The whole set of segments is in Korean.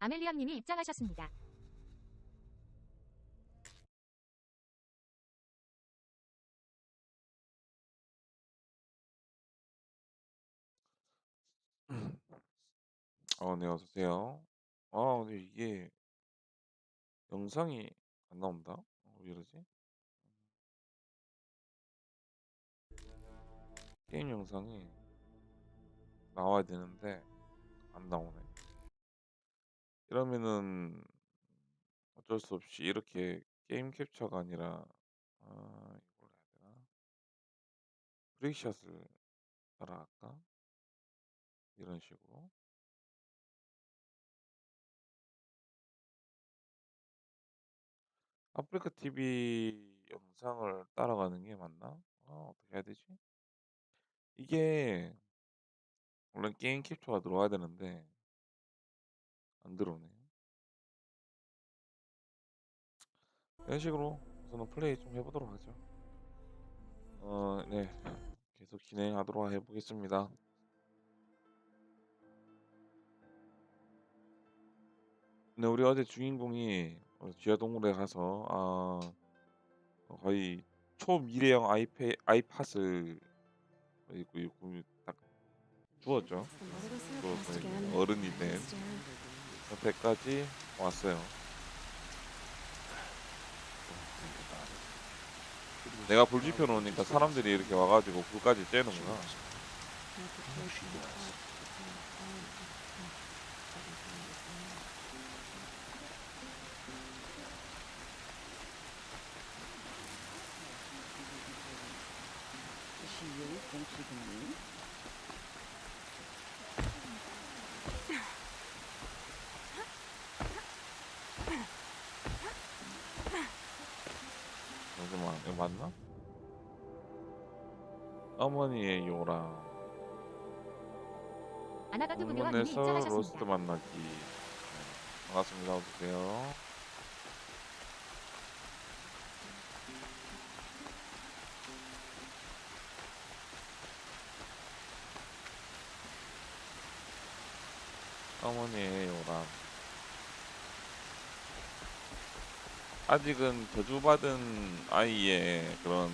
아멜리언님이 입장하셨습니다. 어, 네, 어서 오세요. 아, 근데 이게 영상이 안 나온다? 어, 왜 이러지? 게임 영상이 나와야 되는데 안 나오네. 이러면은 어쩔 수 없이 이렇게 게임 캡처가 아니라 아, 이걸 해야 되나? 프리샷을 따라갈까? 이런 식으로. 아프리카 TV 영상을 따라가는 게 맞나? 아, 어떻게 해야 되지? 이게 원래 게임 캡처가 들어와야 되는데 안 들어오네. 이런 식으로 우선은 플레이 좀 해보도록 하죠. 어, 네. 계속 진행하도록 해보겠습니다. 네, 우리 어제 주인공이 어, 지하동굴에 가서 아, 어, 거의 초미래형 아이패 아이팟을 있고 딱 주었죠. 이제 어른이 된 옆에까지 왔어요. 내가 불 지펴놓으니까 사람들이 이렇게 와가지고 불까지 쬐는구나. 시의 공치군이 잠시만, 이거 맞나? 어머니의 요랑 문문에서 로스트 입장하셨습니다. 만나기. 네, 반갑습니다. 어서오세요. 어머니의 요랑 아직은 저주받은 아이의 그런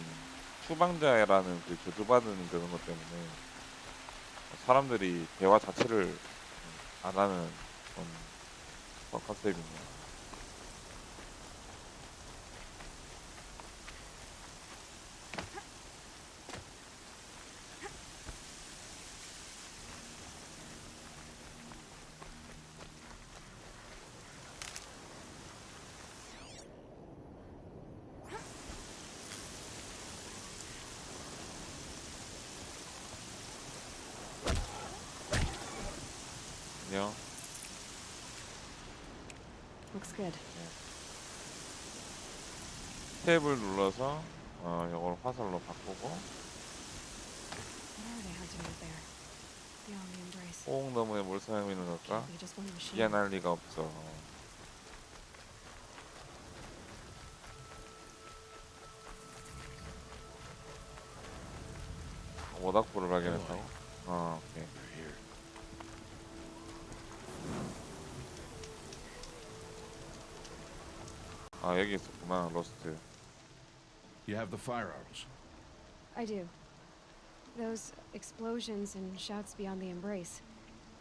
추방자라는 그 저주받은 그런 것 때문에 사람들이 대화 자체를 안 하는 그런 컨셉이네요. 안녕. Looks good. 탭을 눌러서 어, 이걸 화살로 바꾸고 What are they hunting out there? Beyond the embrace. 꼭 너머에 뭘 사용 있는 걸까? Can't be just one machine. 미안할 리가 없어. 모닥불을 하게 했다고? 어, 오케이. 아 여기 있었구나 로스트. You have the firearms. I do. Those explosions and shouts beyond the embrace.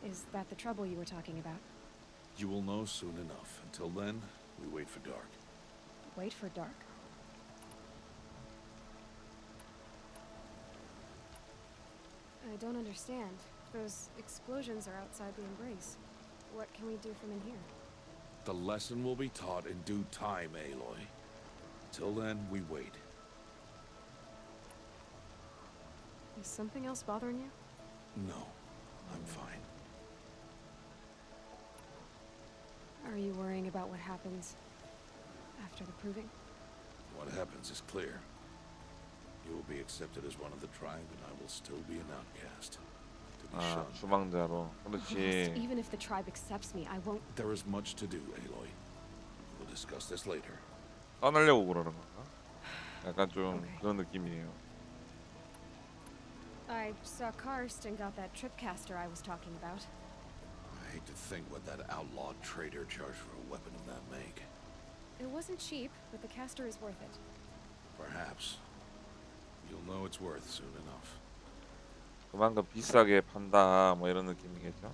Is that the trouble you were talking about? You will know soon enough. Until then, we wait for dark. Wait for dark. I don't understand. Those explosions are outside the embrace. What can we do from in here? The lesson will be taught in due time, Aloy. Till then, we wait. Is something else bothering you? No, I'm fine. Are you worrying about what happens after the proving? What happens is clear. You will be accepted as one of the tribe, and I will still be an outcast. To be 아 shunned. 주방자로. Lost. 그렇지. Even if the tribe accepts me, I won't. There is much to do, Aloy. We'll discuss this later. 떠나려고 그러는 건가? 약간 좀 오케이. 그런 느낌이에요. I saw Karst and got that tripcaster I was talking about. I hate to think what that outlawed trader charged for a weapon of that make. It wasn't cheap, but the caster is worth it. Perhaps. You'll know it's worth soon enough. 그만큼 비싸게 판다 뭐 이런 느낌이겠죠.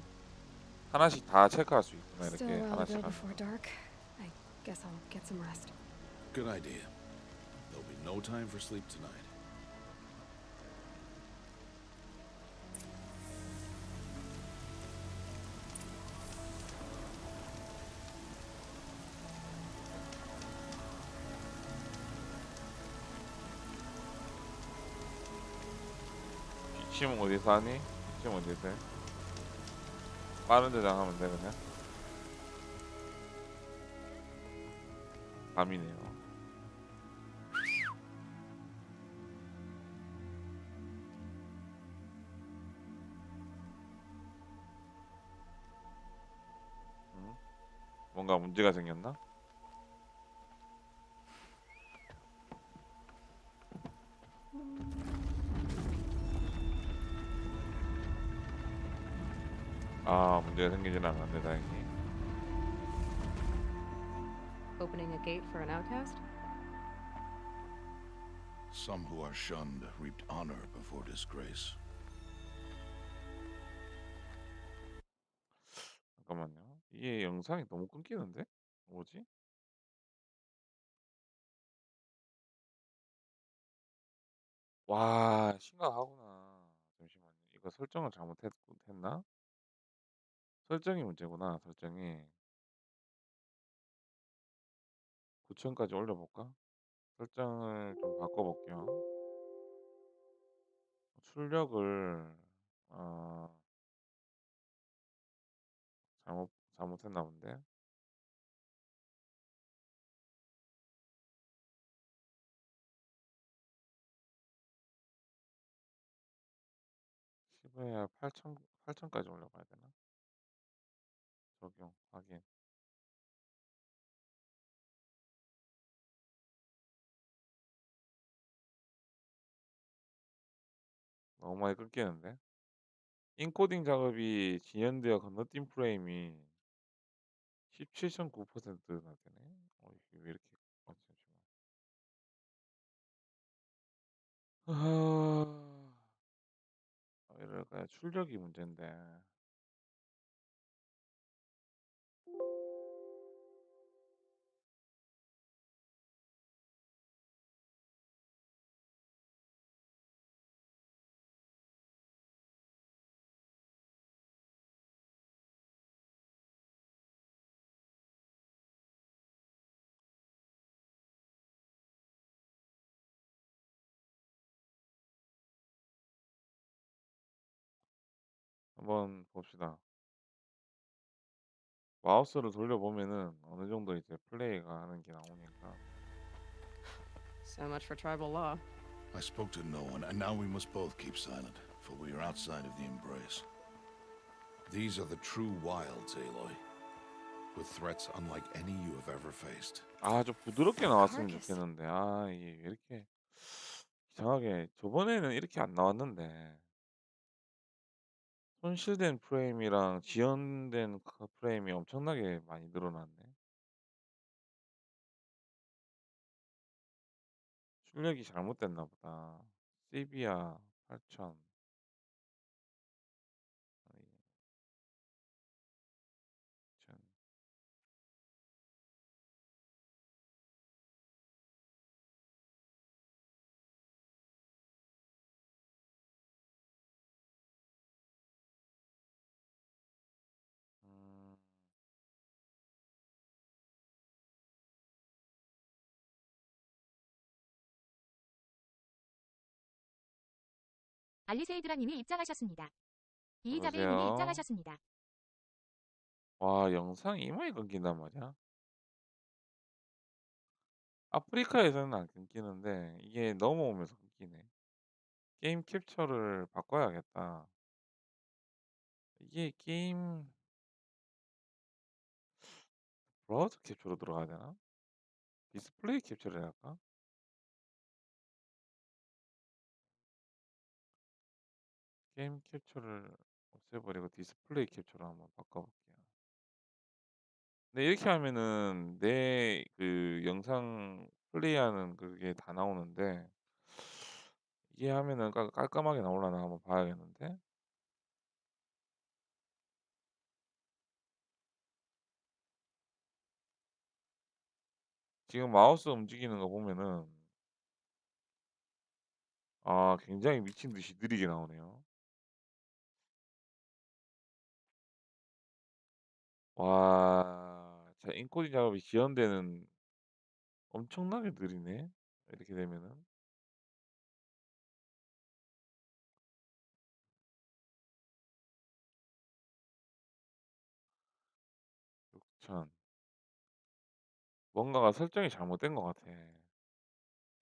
하나씩 다 체크할 수 있구나 이렇게 하나씩 하면. dark. I guess I'll get some rest. Good idea. There'll be no time for sleep tonight. 기침 어디서 하니? 기침 어디서 해? 빠른 저장 하면 돼 그냥. 밤이네요. 음? 뭔가 문제가 생겼나? 아 문제가 생기진 않았네 다행히. Opening a gate for an outcast? Some who are shunned reaped honor before disgrace. 잠깐만요. 이게 영상이 너무 끊기는데? 뭐지? 와, 심각하구나. 잠시만요. 이거 설정을 잘못했나? 설정이 문제구나, 설정이. 9천까지 올려볼까? 설정을 좀 바꿔볼게요. 출력을, 어, 잘못, 잘못했나 본데? 시부야 8천, 8천까지 올려봐야 되나? 적용, 확인. 너무 많이 끊기는데? 인코딩 작업이 진행되어 건너뛴 프레임이 17.9%나 되네. 어, 이게 왜 이렇게 어, 잠시만. 아, 이럴까요? 출력이 문제인데. 한번 봅시다. 마우스를 돌려보면은 어느 정도 이제 플레이가 하는 게 나오니까. So much for tribal law. I spoke to no one, and now we must both keep silent, for we are outside of the embrace. These are the true wilds, Aloy, with threats unlike any you have ever faced. 아, 좀 부드럽게 나왔으면 Carcass. 좋겠는데. 아, 이게 왜 이렇게 이상하게 저번에는 이렇게 안 나왔는데. 손실된 프레임이랑 지연된 그 프레임이 엄청나게 많이 늘어났네. 출력이 잘못됐나 보다. 시비아 8000. 알리세이드라님이 입장하셨습니다. 여보세요? 입장하셨습니다. 와, 영상이 이마에 끊긴단 말이야. 아프리카에서는 안 끊기는데 이게 넘어오면서 끊기네. 게임 캡처를 바꿔야겠다. 이게 게임 브라우저 캡처로 들어가야 되나? 디스플레이 캡처를 해야 할까? 게임 캡처를 없애버리고 디스플레이 캡처로 한번 바꿔볼게요. 근데 이렇게 하면은 내 그 영상 플레이하는 그게 다 나오는데 이게 하면은 깔 깔끔하게 나오려나 한번 봐야겠는데? 지금 마우스 움직이는 거 보면은 아 굉장히 미친 듯이 느리게 나오네요. 와. 자 인코딩 작업이 지연되는 엄청나게 느리네. 이렇게 되면은. 6000. 뭔가가 설정이 잘못된 것 같아.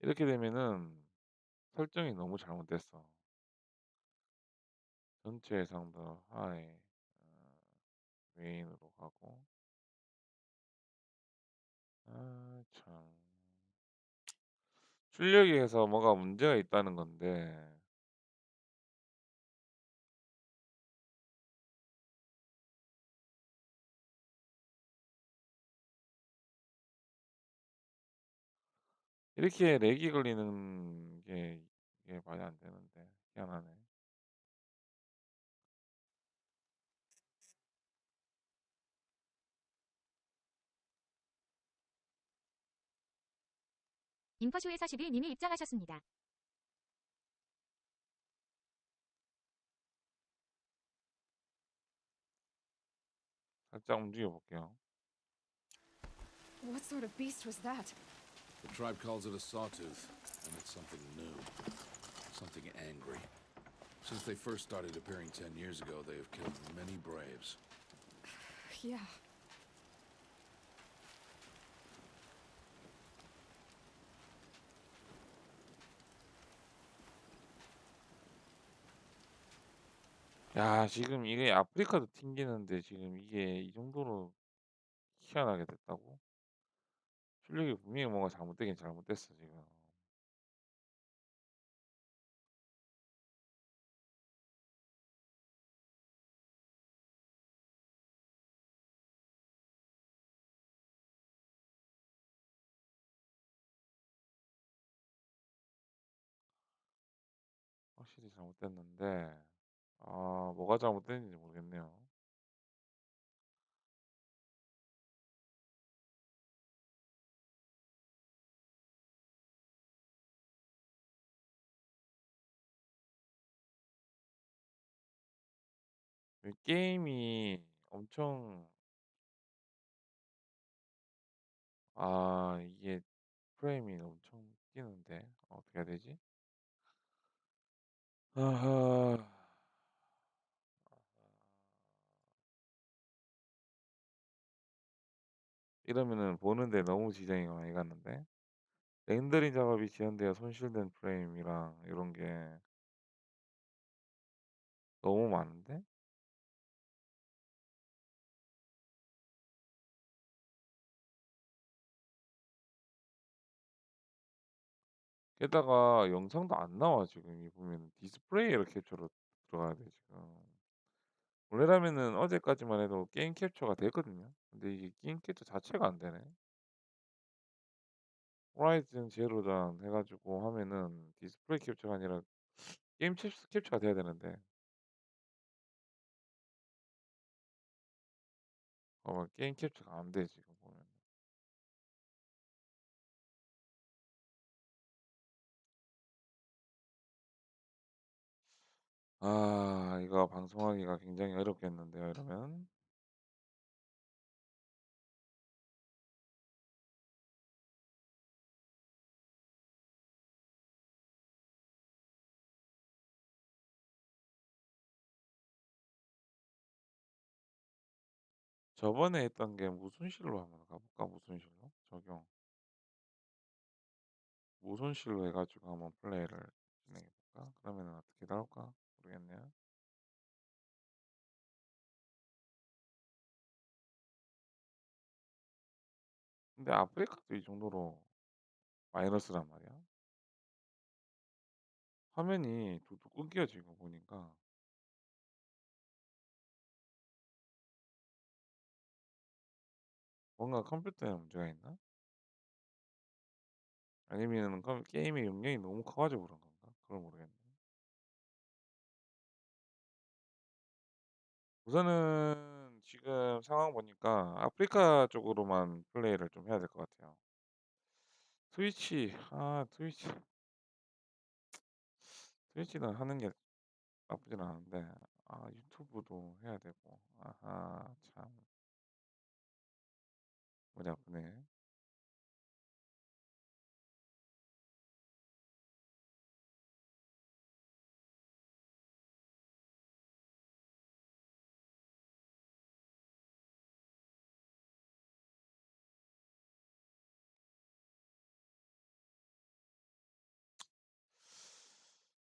이렇게 되면은 설정이 너무 잘못됐어. 전체 해상도 하이 어 메인으로 가고 아 참. 출력에서 뭐가 문제가 있다는 건데 이렇게 렉이 걸리는 게 이게 말이 안 되는데 희한하네. 인퍼슈의 40일 님이 입장하셨습니다. 살짝 움직여 볼게요. What sort of beast was that? The tribe calls it a sawtooth, and it's something new. Something angry. Since they first started appearing ten years ago, they have killed many braves. Yeah. 야 지금 이게 아프리카도 튕기는데 지금 이게 이 정도로 희한하게 됐다고? 출력이 분명히 뭔가 잘못되긴 잘못됐어 지금. 확실히 잘못됐는데 아 뭐가 잘못됐는지 모르겠네요. 이 게임이 엄청 아 이게 프레임이 엄청 뛰는데 어떻게 해야 되지? 아하. 이러면은 보는데 너무 지장이 많이 갔는데? 렌더링 작업이 지연되어 손실된 프레임이랑 이런 게 너무 많은데? 게다가 영상도 안 나와 지금 이 보면은 디스플레이 이렇게 캡처로 들어가야 돼 지금. 원래라면은 어제까지만 해도 게임 캡처가 되거든요. 근데 이게 게임 캡처 자체가 안 되네. 호라이즌 제로 전해 가지고 하면은 디스플레이 캡처가 아니라 게임 캡 캡처가 돼야 되는데. 봐봐 게임 캡처가 안 돼 지금 아 이거 방송하기가 굉장히 어렵겠는데요 이러면. 저번에 했던 게 무슨 실로 한번 가 볼까? 무슨 실로? 적용. 무슨 실로 해 가지고 한번 플레이를 진행해 볼까? 그러면은 어떻게 나올까? 모르겠네요. 근데 아프리카도 이 정도로 마이너스란 말이야? 화면이 뚝뚝 끊겨지고 보니까. 뭔가 컴퓨터에 문제가 있나? 아니면은 컴 게임의 용량이 너무 커 가지고 그런 건가? 그걸 모르겠네. 우선은 지금 상황 보니까 아프리카 쪽으로만 플레이를 좀 해야 될 것 같아요. 트위치 아 트위치 트위치는 하는 게 나쁘진 않은데 아 유튜브도 해야 되고 아하 참 머리 아프네.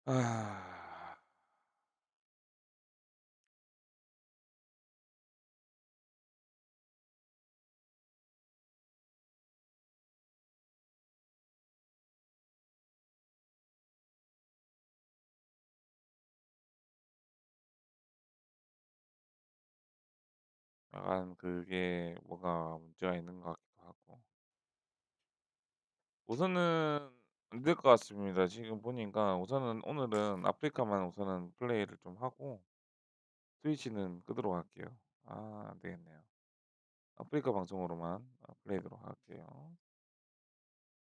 아. 약간 그게 뭐가 문제가 있는 것 같기도 하고. 우선은 안 될 것 같습니다. 지금 보니까 우선은 오늘은 아프리카만 우선은 플레이를 좀 하고 트위치는 끄도록 할게요. 아 안 되겠네요. 아프리카 방송으로만 아 플레이하도록 할게요.